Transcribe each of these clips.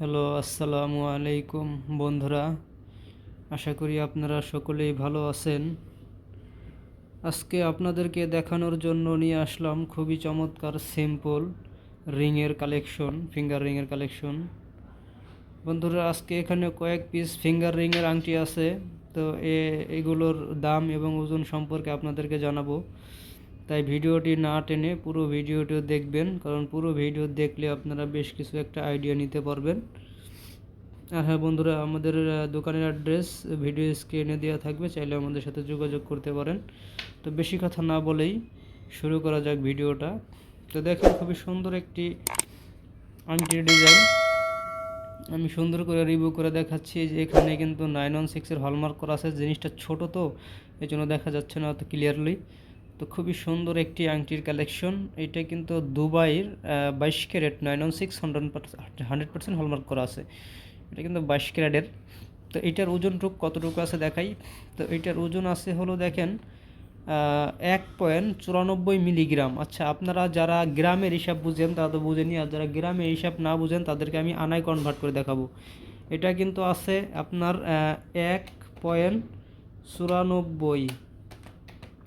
Hello, আসসালামু আলাইকুম বন্ধুরা। আশা করি আপনারা সকলেই ভালো আছেন। আজকে আপনাদেরকে দেখানোর জন্য নিয়ে আসলাম খুবই চমৎকার সিম্পল রিংয়ের কালেকশন ফিঙ্গার রিংয়ের কালেকশন বন্ধুরা, আজকে এখানে কয়েক পিস ফিঙ্গার রিংয়ের আংটি আছে। তো এগুলোর দাম এবং ওজন সম্পর্কে আপনাদেরকে জানাব। তাই ভিডিওটি না টেনে পুরো ভিডিওটিও দেখবেন, কারণ পুরো ভিডিও দেখলে আপনারা বেশ কিছু একটা আইডিয়া নিতে পারবেন। আর হ্যাঁ বন্ধুরা, আমাদের দোকানের অ্যাড্রেস ভিডিও স্ক্রিনে দেওয়া থাকবে, চাইলে আমাদের সাথে যোগাযোগ করতে পারেন। তো বেশি কথা না বলেই শুরু করা যাক ভিডিওটা। তো দেখেন, খুবই সুন্দর একটি আংটির ডিজাইন আমি সুন্দর করে রিভিউ করে দেখাচ্ছি যে এখানে কিন্তু নাইন ওয়ান সিক্সের হলমার্ক করা আছে। জিনিসটা ছোট তো এই জন্য দেখা যাচ্ছে না অত ক্লিয়ারলি তো খুবই সুন্দর একটি আংটির কালেকশন এটা কিন্তু দুবাইয়ের বাইশ carat nine one six hundred hundred percent hallmark করা আছে। এটা কিন্তু বাইশ ক্যারেটের। তো এটার ওজনটুক কতটুকু আছে দেখাই। তো এটার ওজন আছে হলো দেখেন এক পয়েন্ট চুরানব্বই মিলিগ্রাম আচ্ছা আপনারা যারা গ্রামের হিসাব বুঝেন, তারা তো বুঝেনি। আর যারা গ্রামের হিসাব না বুঝেন, তাদেরকে আমি আনায় কনভার্ট করে দেখাবো। এটা কিন্তু আছে আপনার এক পয়েন্ট চুরানব্বই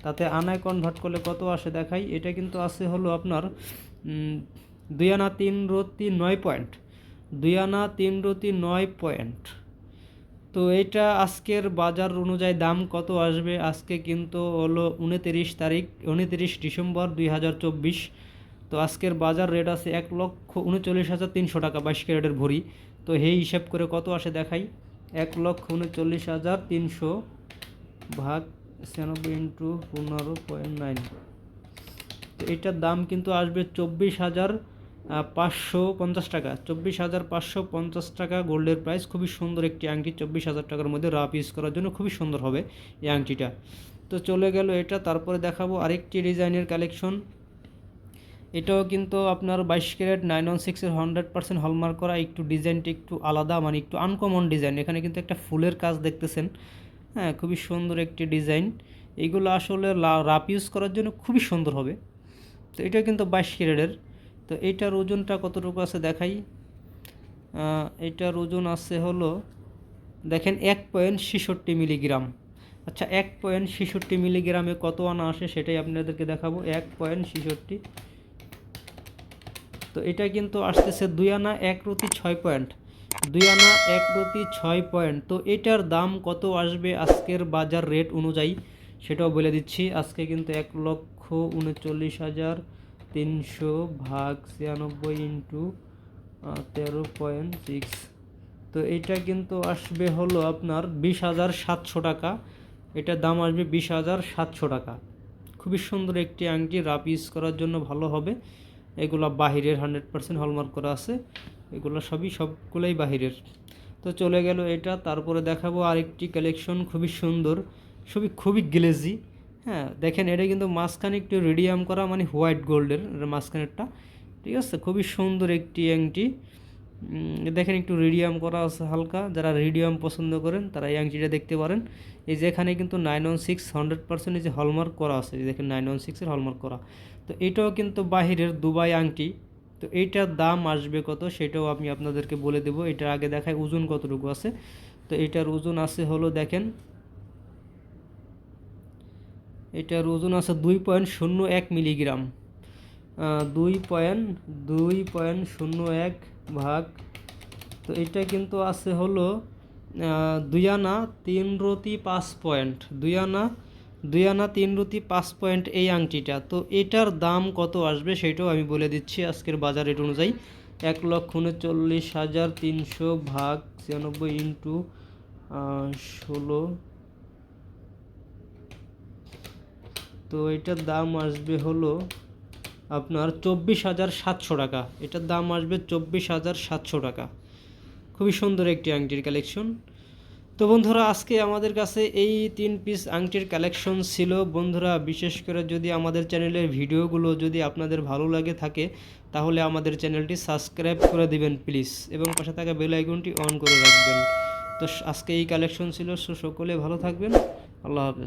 তাতে আনায় কনভার্ট করলে কত আসে দেখাই? এটা কিন্তু আছে হলো আপনার দুই আনা তিন রতি নয় পয়েন্ট দুই আনা তিন রতি নয় পয়েন্ট তো এটা আজকের বাজার অনুযায়ী দাম কত আসবে? আজকে কিন্তু হলো উনতিরিশ তারিখ, উনতিরিশ ডিসেম্বর দুই হাজার চব্বিশ। তো আজকের বাজার রেট আছে এক লক্ষ উনচল্লিশ হাজার তিনশো টাকা বাইশ ক্যারেটের ভরি। তো সেই হিসাব করে কত আসে দেখাই? এক লক্ষ উনচল্লিশ হাজার তিনশো ভাগ ছিয়ানব্বই ইন্টু পনেরো পয়েন্ট নাইন। তো এটার দাম কিন্তু আসবে চব্বিশ হাজার পাঁচশো পঞ্চাশ টাকা। চব্বিশ হাজার পাঁচশো পঞ্চাশ টাকা গোল্ডের প্রাইস। খুবই সুন্দর একটি আংটি। চব্বিশ হাজার টাকার মধ্যে রাফ ইউজ করার জন্য খুবই সুন্দর হবে এই আংটিটা। তো চলে গেল এটা। তারপরে দেখাবো আরেকটি ডিজাইনের কালেকশন। এটাও কিন্তু আপনার বাইশ ক্যারেট নাইন ওয়ান সিক্সের হান্ড্রেড পার্সেন্ট হলমার্ক করা। একটু ডিজাইনটা একটু আলাদা মানে একটু আনকমন ডিজাইন এখানে কিন্তু একটা ফুলের কাজ দেখতেছেন। হ্যাঁ খুবই সুন্দর একটি ডিজাইন। এইগুলো আসলে রাপ ইউজ করার জন্য খুবই সুন্দর হবে। তো এটা কিন্তু বাইশ ক্যারেটের। তো এইটার ওজনটা কতটুকু আছে দেখাই? এটার ওজন আছে হলো, দেখেন এক পয়েন্ট ছেষট্টি মিলিগ্রাম আচ্ছা এক পয়েন্ট ছেষট্টি মিলিগ্রামে কত আনা আসে সেটাই আপনাদেরকে দেখাবো। এক পয়েন্ট ছেষট্টি। তো এটা কিন্তু আসতেছে দুই আনা, এক রতি ছয় পয়েন্ট দুই আনা এক প্রতি ছয় পয়েন্ট। তো এটার দাম কত আসবে আজকের বাজার রেট অনুযায়ী? সেটাও বলে দিচ্ছি। আজকে কিন্তু এক লক্ষ উনচল্লিশ হাজার তিনশো ভাগ ছিয়ানব্বই ইন্টু তেরো পয়েন্ট সিক্স। তো এটা কিন্তু আসবে হলো আপনার বিশ হাজার সাতশো টাকা। এটার দাম আসবে বিশ হাজার সাতশো টাকা। খুবই সুন্দর একটি আংটি রাপ ইউজ করার জন্য ভালো হবে। এগুলো বাহিরের হান্ড্রেড পার্সেন্ট হলমার্ক করা আছে। এগুলো সবই সবগুলোই বাহিরের। তো চলে গেল এটা তারপরে দেখাবো আরেকটি কালেকশন খুবই সুন্দর সবই খুবই গ্লেজি হ্যাঁ দেখেন এটা কিন্তু মাঝখানে একটু রেডিয়াম করা মানে হোয়াইট গোল্ডের মাঝখানেরটা। ঠিক আছে খুবই সুন্দর একটি উম, দেখেন একটু রেডিয়াম করা আছে হালকা। যারা রেডিয়াম পছন্দ করেন, তারা এই আংটিটা দেখতে পারেন। এই যে এখানে কিন্তু nine one six hundred percent যে হলমার্ক করা আছে দেখেন নাইন ওয়ান সিক্সের হলমার্ক করা। তো এটাও কিন্তু বাহিরের দুবাই আংটি। তো এইটার দাম আসবে কত সেটাও আমি আপনাদেরকে বলে দেবো। এটার আগে দেখায় ওজন কতটুকু আছে। তো এটার ওজন আছে হলো দেখেন, এটার ওজন আছে দুই পয়েন্ট শূন্য এক মিলিগ্রাম। দুই পয়েন্ট দুই পয়েন্ট শূন্য এক ভাগ। তো এটা কিন্তু আছে হলো দুই তিন রতি পাঁচ পয়েন্ট। দুই আনা তিন রতি পাঁচ পয়েন্ট এই আংটিটা। তো এটার দাম কত আসবে সেটাও আমি বলে দিচ্ছি আজকের বাজার রেট অনুযায়ী। এক লক্ষ উনচল্লিশ হাজার তিনশো ভাগ ছিয়ানব্বই ইন্টু ষোলো। তো এটার দাম আসবে হলো আপনার চব্বিশ হাজার সাতশো টাকা। এটার দাম আসবে চব্বিশ হাজার সাতশো টাকা। খুবই সুন্দর একটি আংটির কালেকশন। তো বন্ধুরা, আজকে আমাদের কাছে এই তিন পিস আংটির কালেকশন ছিল। বন্ধুরা, বিশেষ করে যদি আমাদের চ্যানেলের ভিডিওগুলো যদি আপনাদের ভালো লাগে থাকে, তাহলে আমাদের চ্যানেলটি সাবস্ক্রাইব করে দিবেন, প্লিজ। এবং পাশে থাকা বেল আইকনটি অন করে রাখবেন। তো আজকে এই কালেকশন ছিল, সো সকলে ভালো থাকবেন। আল্লাহ হাফেজ।